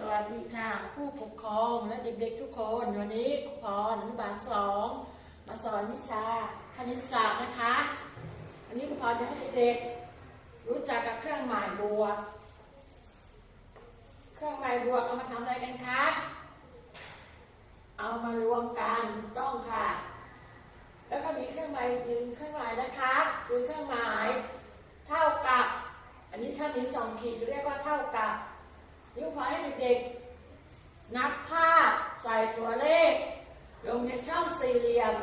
สวัสดีค่ะ ผู้ปกครองและเด็กๆทุกคน วันนี้ครูพรอนุบาลสองมาสอนวิชาคณิตศาสตร์นะคะวันนี้ครูพรจะให้เด็กๆรู้จักกับเครื่องหมายบวก เครื่องหมายบวกเอามาทำอะไรกันคะเอามารวมกันถูกต้องค่ะ แล้วก็มีเครื่องหมายหนึ่งเครื่องหมายนะคะคือเครื่องหมาย เท่ากับ อันนี้ถ้ามีสองขีดจะเรียกว่าเท่ากับ นิ้วพอให้เด็กๆ นับภาพใส่ตัวเลข ลงในช่องสี่เหลี่ยม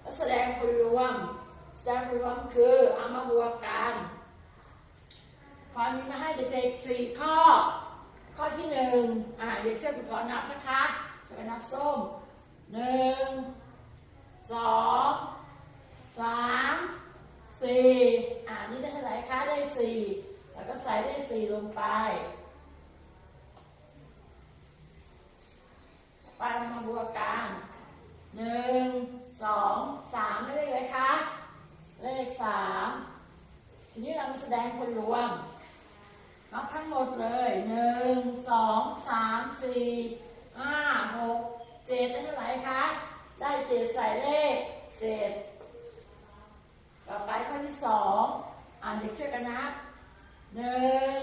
แล้วแสดงผลรวม แสดงผลรวมคือเอามาบวกกันพอมีมาให้เด็กๆสี่ข้อ ข้อที่หนึ่งอ่าเด็กช่วยคุณพอนับนะคะช่วยนับส้มหนึ่งสองสามสี่อ่านี่ได้เท่าไหร่คะได้สี่แล้วก็ใส่ได้สี่ลงไป ไปมาบวกกันหนึ่งสองสามได้เลขอะไรคะเลขสามทีนี้เรามาแสดงผลรวมนับทั้งหมดเลยหนึ่งสองสามสี่ห้าหกเจ็ดได้เท่าไหร่คะ ได้เจ็ดใส่เลขเจ็ดต่อไปข้อที่สองอ่านเด็กช่วยกันนับหนึ่ง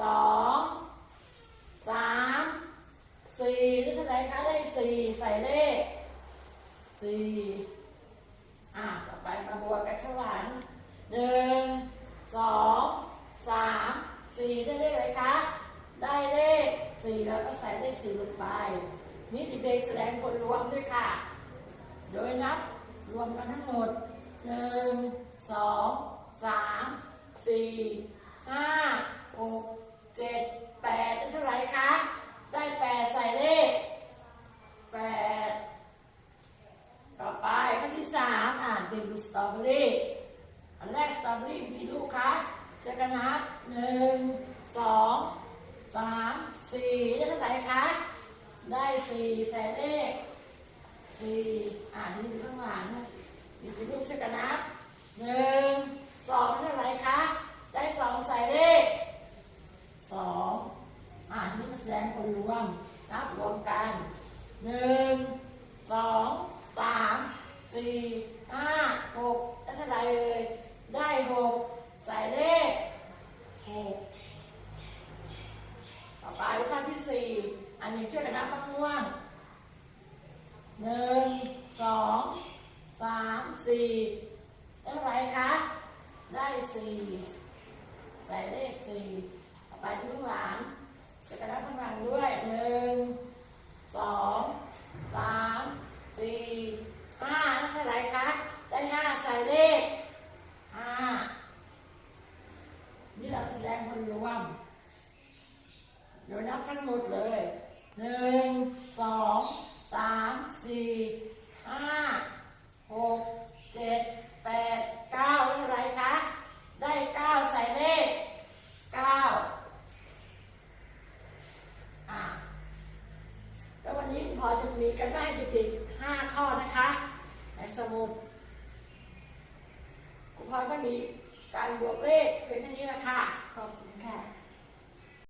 สองสามสี่ได้เท่าไหร่คะ ได้สี่ใส่เลข สี่อะต่อไปมาบวกกันข้างหลังหนึ่งสองสามสี่ได้เลขอะไรคะ ได้เลขสี่แล้วก็ใส่เลขสี่ลงไปนี่เด็กแสดงผลรวมด้วยค่ะ โดยนับรวมกันทั้งหมดหนึ่งสองสามสี่ห้าหกเจ็ดแปดได้เท่าไหร่คะ ได้แปดใส่เลขแปดต่อไปข้อที่สามอ่านเป็นดูสตรอเบอรี่อันแรกสตรอเบอรี่มีกี่ลูกคะเจอกั นับหนึ่งสองสามสี่ได้เท่าไหร่คะ ได้สี่ใส่เลขสี่อ่านนี่อยู่ข้างหลังมีกี่ลูกช่วยกันนับหนึ่งสองเท่าไหร่คะ ได้สองใส่เลขสองอ่านนี่มาแสดงผลรวมนับรวมกันหนึ่งสองสามสี่ห้าหกได้เท่าไหร่เลย ได้หกใส่เลขหกต่อไปข้อที่สี่ อันนี้ช่วยกันนับมะม่วงหนึ่งสองสามสี่ได้เท่าไหร่คะ ได้สี่ใส่เลขสี่ไปที่ข้างหลังจะกระดับข้างหลังด้วยหนึ่งสองสามสี่ห้าได้เท่าไหร่คะ ได้ห้าใส่เลขห้านี่เราแสดงผลรวมเดี๋ยวนับทั้งหมดเลย หนึ่งสองสามสี่ห้าหกเจ็ดแปดเก้าได้เท่าไรคะ ได้เก้าใส่เลขเก้าอะแล้ววันนี้คุณพอจะมีกันได้เด็กๆห้าข้อนะคะ ในสมุดคุณพอก็มีการบวกเลขเพียงเท่านี้แหละค่ะ